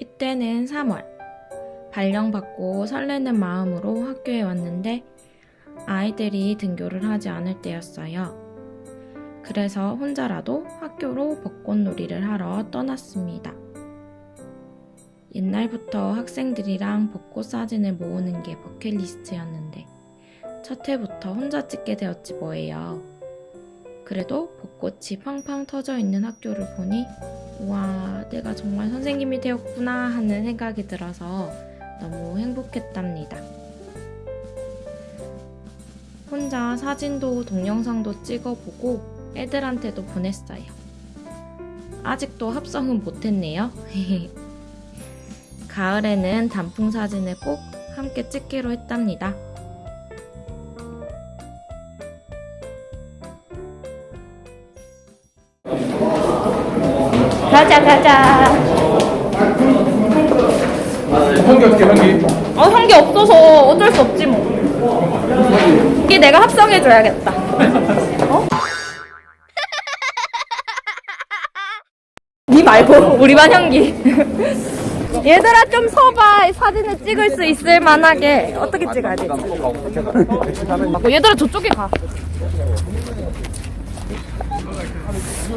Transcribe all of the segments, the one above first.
이때는 3월. 발령받고 설레는 마음으로 학교에 왔는데 아이들이 등교를 하지 않을 때였어요. 그래서 혼자라도 학교로 벚꽃놀이를 하러 떠났습니다. 옛날부터 학생들이랑 벚꽃 사진을 모으는 게 버킷리스트였는데 첫 해부터 혼자 찍게 되었지 뭐예요. 그래도 벚 꽃이 팡팡 터져 있는 학교를 보니 와, 내가 정말 선생님이 되었구나 하는 생각이 들어서 너무 행복했답니다. 혼자 사진도 동영상도 찍어보고 애들한테도 보냈어요. 아직도 합성은 못했네요. 가을에는 단풍 사진을 꼭 함께 찍기로 했답니다. 가자 가자. 현기 어떻게 현기? 어, 한게 없어서 어쩔 수 없지 뭐. 이게 내가 합성해줘야겠다. 어? 니 말고 우리 반 형기. 얘들아 좀 서봐 사진을 찍을 수 있을 만하게 어떻게 찍어야 되지? 어, 얘들아 저쪽에 가.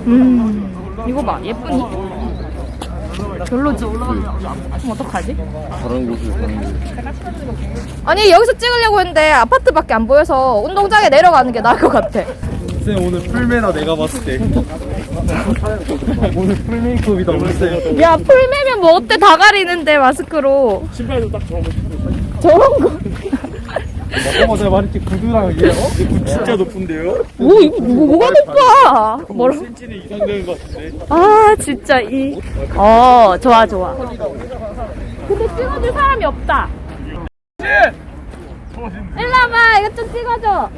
음 이거 봐 예쁘니? 별로지? 그럼 어떡하지? 다른 곳을 가는 게. 아니 여기서 찍으려고 했는데 아파트밖에 안 보여서 운동장에 내려가는 게 나을 것 같아. 쌤 오늘 풀메다 내가 봤을 때. 오늘 풀 메이크업이다 오늘 쌤. 야 풀매면 뭐 어때 다 가리는데 마스크로. 신발도 딱 저런 거. 저런 거. 어, 내가 말했지 구두랑 이게 어? 이거 진짜 높은데요? 오 이거 뭐, 뭐가 높아? 뭐라? 센치는 이상 되는 것 같은데. 아 진짜 이. 어 좋아 좋아. 근데 찍어줄 사람이 없다. 일로 와봐 이거 좀 찍어줘.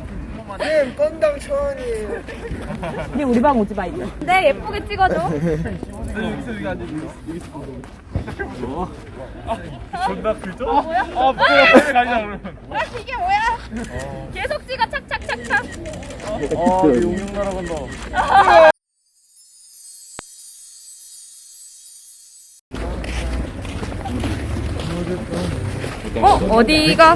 쌤 건당 천 원이에요. 니 우리 방 오지 마 이제. 네 예쁘게 찍어줘. 여기서 여기 앉아 여기서 뭐? 존나 크죠? 아 뭐야? 빨리 가자 그러면. 아 이게 뭐야? 계속 찍어 착착착착. 아 용용 날아간다. 어 어디가?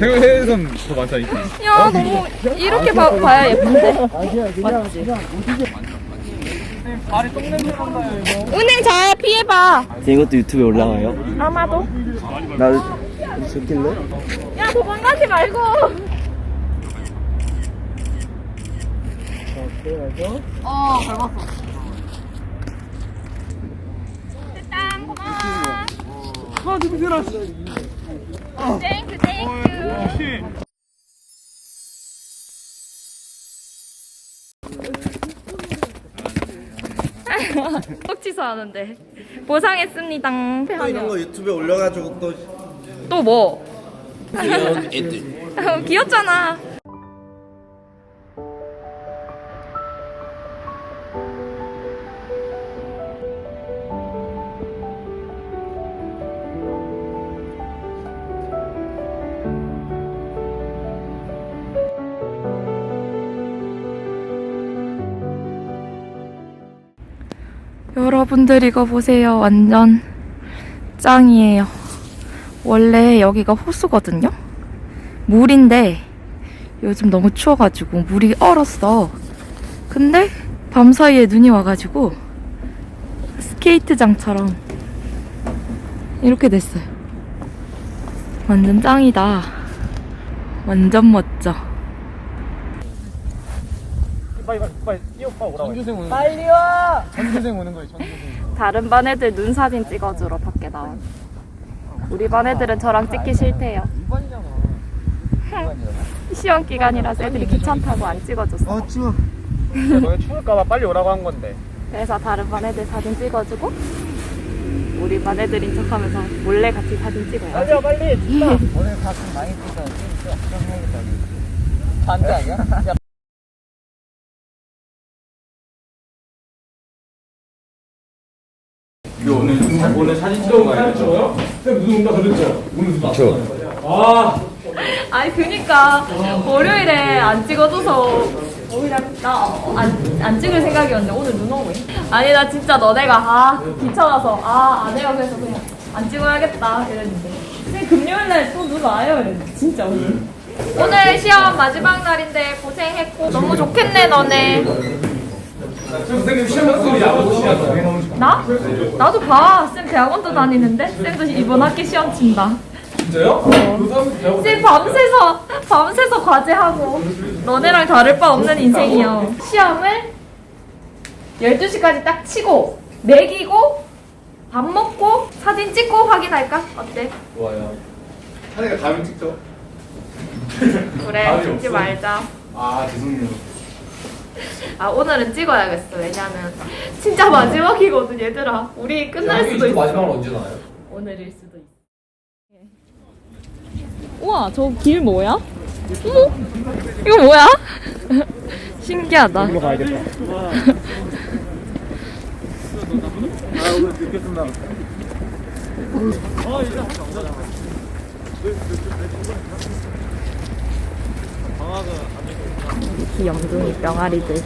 해외 해외선 더 많다니까. 야 너무 이렇게 봐, 봐야 예쁜데 맞지? 발이 똥냄새 난다 이거. 은행 잘 피해봐 이것도 유튜브에 올라가요? 아마도 나 좋길래? 야 도망가지 말고 어 밟았어 일단 고마워 아 냄새나. 땡큐 땡큐 꼭 취소하는데 보상했습니다 또 이런 거 유튜브에 올려가지고 또 또 뭐? 귀여운 애들. 귀엽잖아 여러분들 이거 보세요. 완전 짱이에요. 원래 여기가 호수거든요. 물인데 요즘 너무 추워가지고 물이 얼었어. 근데 밤 사이에 눈이 와가지고 스케이트장처럼 이렇게 됐어요. 완전 짱이다. 완전 멋져. 빨리 빨리 빨리 뛰어파 오라고. 전교생 오는. 빨리 와. 전교생 오는 거예요. 전교생. 다른 반 애들 눈 사진 찍어주러 밖에 나와. 우리 반 애들은 저랑 찍기 싫대요. 시험 기간이라서 애들이 귀찮다고 안 찍어줬어. 아 추워. 너네 추울까봐 빨리 오라고 한 건데. 그래서 다른 반 애들 사진 찍어주고 우리 반 애들인 척하면서 몰래 같이 사진 찍어요. 빨리 와 빨리. 오늘 가끔 많이 찍어. 좀 해야겠다. 반대 아니야? 야, 오늘 오늘 사진 찍은 거 아니죠? 무슨 온다 그랬죠? 오늘 무슨 아 아니 그니까 월요일에 안 찍어줘서 오히려 나안 안 찍을 생각이었는데 오늘 눈 오고 있어. 아니 나 진짜 너네가 아 귀찮아서 아안 해요. 그래서 그냥 안 찍어야겠다 이랬는데. 근데 금요일 날 또 눈 와요. 이랬는데 진짜 오늘. 오늘 시험 마지막 날인데 고생했고 너무 좋겠네 너네 선생님 시험 소리 안 보시냐고. 나? 나도 봐. 쌤 대학원도 다니는데? 쌤도 이번 학기 시험 친다. 진짜요? 어. 쌤 밤새서, 밤새서 과제하고. 너네랑 다를 바 없는 인생이요. 시험을 12시까지 딱 치고, 매기고, 밥 먹고, 사진 찍고 확인할까? 어때? 좋아요. 하니가 가면 찍죠. 그래, 찍지 없어. 말자. 아 죄송해요. 아, 오늘은 찍어야겠어. 왜냐면, 진짜 마지막이거든, 얘들아. 우리 끝날 수도 있어. 마지막으로 언제 나와요? 오늘일 수도 있어. 우와, 저 길 뭐야? 어머, 이거 뭐야? 신기하다. 이거 가야겠다. 아 오늘 늦겠습니다. 귀 염둥이 병아리들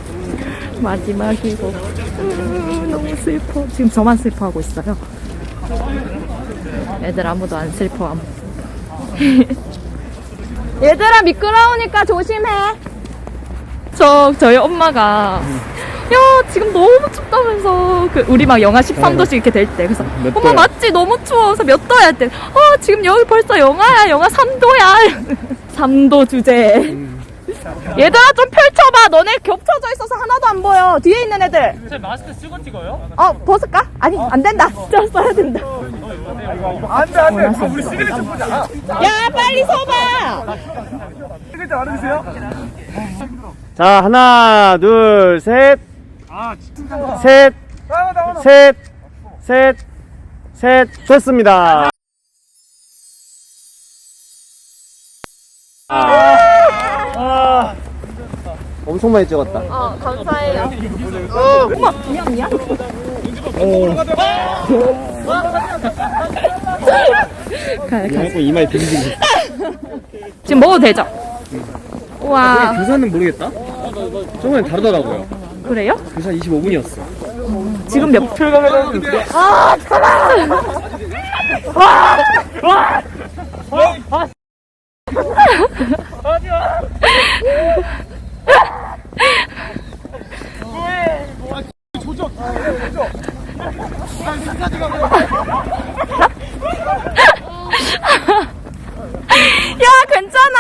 마지막이고 음, 너무 슬퍼. 지금 저만 슬퍼하고 있어요. 애들 아무도 안 슬퍼함. 얘들아 미끄러우니까 조심해. 저 저희 엄마가 야 지금 너무 춥다면서 그 우리 막 영하 13도씩 이렇게 될 때 그래서 몇 엄마 도야? 맞지 너무 추워서 몇 도야 할때 아 지금 여기 벌써 영하야 영하 3도야 3도 주제 얘들아 좀 펼쳐봐 너네 겹쳐져 있어서 하나도 안 보여 뒤에 있는 애들 제 마스크 쓰고 찍어요? 어 벗을까? 아니 안 된다 진짜 써야 된다 안돼 안돼. 아, 우리 시그니처 보자. 야 빨리 서봐 시그니처 알아주세요. 자, 하나, 둘, 셋, 아 진짜. 셋, 나와 나와. 셋, 셋, 셋, 됐습니다. 아, 엄청 많이 찍었다. 어 감사해요 미안 미안 가요 가요 자꾸 이마에 빙빙. 지금 먹어도 되죠? 우와 부산은 모르겠다. 저번엔 다르더라고요. 그래요? 부산 25분이었어. 지금 몇 아, 잠깐만! 야, 괜찮아?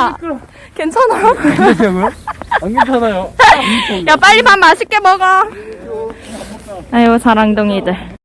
야, 괜찮아? 괜찮아? 안 괜찮아요. 야 빨리 밥 맛있게 먹어. 아유 사랑둥이들.